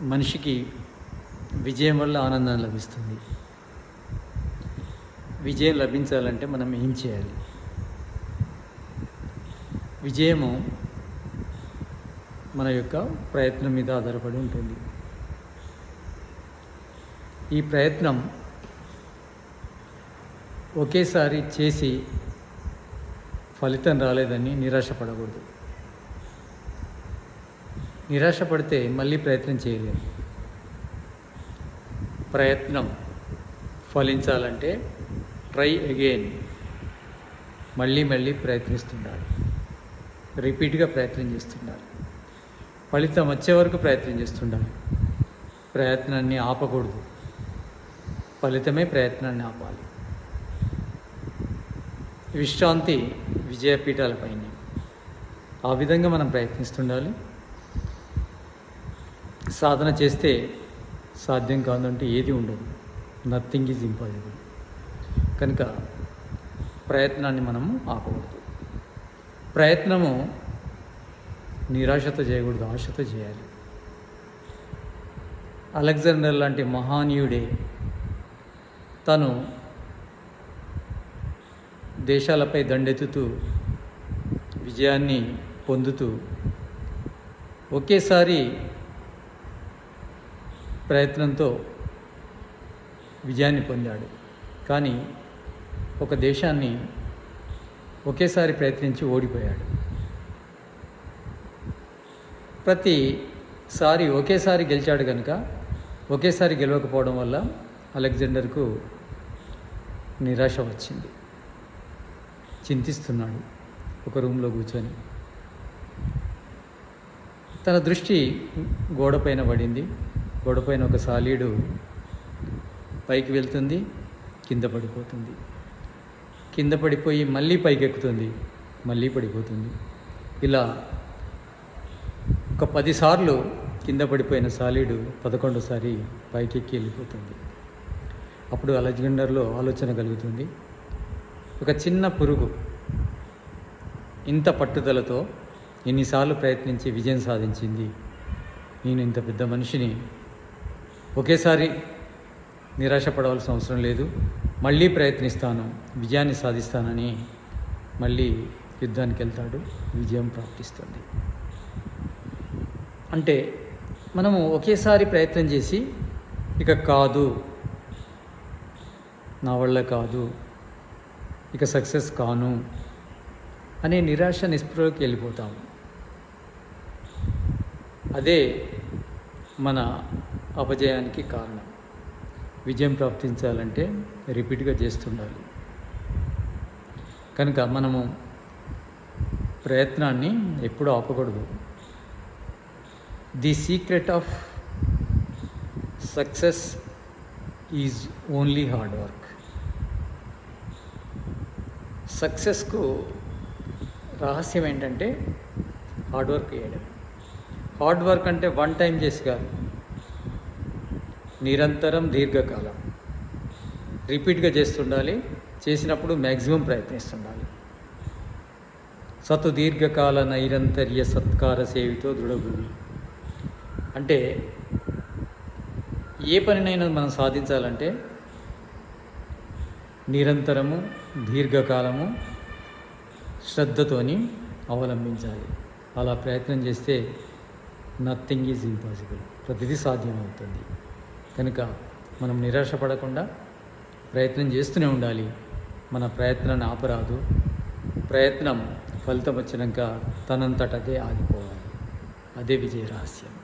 మనిషికి విజయం వల్ల ఆనందం లభిస్తుంది. విజయం లభించాలంటే మనం ఏం చేయాలి? విజయము మన యొక్క ప్రయత్నం మీద ఆధారపడి ఉంటుంది. ఈ ప్రయత్నం ఒకేసారి చేసి ఫలితం రాలేదని నిరాశపడకూడదు. నిరాశపడితే మళ్ళీ ప్రయత్నం చేయలేము. ప్రయత్నం ఫలించాలంటే ట్రై అగైన్. మళ్ళీ మళ్ళీ ప్రయత్నిస్తుండాలి. రిపీట్గా ప్రయత్నం చేస్తుండాలి. ఫలితం వచ్చే వరకు ప్రయత్నం చేస్తుండాలి. ప్రయత్నాన్ని ఆపకూడదు. ఫలితమే ప్రయత్నాన్ని ఆపాలి. విశ్రాంతి విజయపీఠాలపైన ఆ విధంగా మనం ప్రయత్నిస్తుండాలి. సాధన చేస్తే సాధ్యం కాదంటే ఏది ఉండదు. నథింగ్ ఈజ్ ఇంపాసిబుల్ కనుక ప్రయత్నాన్ని మనము ఆపకూడదు ప్రయత్నము నిరాశతో చేయకూడదు ఆశతో చేయాలి. అలెగ్జాండర్ లాంటి మహానీయుడే తను దేశాలపై దండెత్తుతూ విజయాన్ని పొందుతూ ఒకేసారి ప్రయత్నంతో విజయాన్ని పొందాడు. కానీ ఒక దేశాన్ని ఒకేసారి ప్రయత్నించి ఓడిపోయాడు. ప్రతిసారి ఒకేసారి గెలిచాడు కనుక ఒకేసారి గెలవకపోవడం వల్ల అలెగ్జాండర్కు నిరాశ వచ్చింది. చింతిస్తున్నాడు ఒక రూమ్లో కూర్చొని. తన దృష్టి గోడపైన పడింది. గోడపైన ఒక సాలీడు పైకి వెళ్తుంది కింద పడిపోతుంది. కింద పడిపోయి మళ్ళీ పైకి ఎక్కుతుంది మళ్ళీ పడిపోతుంది. ఇలా ఒక పదిసార్లు కింద పడిపోయిన సాలీడు పదకొండోసారి పైకి ఎక్కి వెళ్ళిపోతుంది. అప్పుడు అలెగ్జాండర్లో ఆలోచన కలుగుతుంది. ఒక చిన్న పురుగు ఇంత పట్టుదలతో ఎన్నిసార్లు ప్రయత్నించి విజయం సాధించింది. నేను ఇంత పెద్ద మనిషిని ఒకేసారి నిరాశపడవలసిన అవసరం లేదు. మళ్ళీ ప్రయత్నిస్తాను. విజయాన్ని సాధిస్తానని మళ్ళీ యుద్ధానికి వెళ్తాడు. విజయం ప్రాప్తిస్తుంది. అంటే మనము ఒకేసారి ప్రయత్నం చేసి ఇక కాదు. నా వల్ల కాదు. ఇక సక్సెస్ కాను అనే నిరాశ నిస్పృహకి వెళ్ళిపోతాము. అదే మన అపజయానికి కారణం. విజయం ప్రాప్తించాలంటే రిపీట్గా చేస్తుండాలి. కనుక మనము ప్రయత్నాన్ని ఎప్పుడూ ఆపకూడదు. The secret of success is only hard work. సక్సెస్కు రహస్యం ఏంటంటే హార్డ్ వర్క్ చేయడం. హార్డ్ వర్క్ అంటే వన్ టైం చేసి కాదు. నిరంతరం దీర్ఘకాలం. రిపీట్గా చేస్తుండాలి చేసినప్పుడు మ్యాక్సిమం ప్రయత్నిస్తుండాలి. సతు దీర్ఘకాల నైరంతర్య సత్కార సేవితో దృఢభూమి. అంటే ఏ పనినైనా మనం సాధించాలంటే నిరంతరము దీర్ఘకాలము శ్రద్ధతోని అవలంబించాలి. అలా ప్రయత్నం చేస్తే నథింగ్ ఈజ్ ఇంపాసిబుల్ ప్రతిదీ సాధ్యమవుతుంది. కనుక మనం నిరాశపడకుండా ప్రయత్నం చేస్తూనే ఉండాలి. మన ప్రయత్నాన్ని ఆపరాదు. ప్రయత్నం ఫలితం వచ్చినాక తనంతటదే ఆగిపోవాలి. అదే విజయ రహస్యం.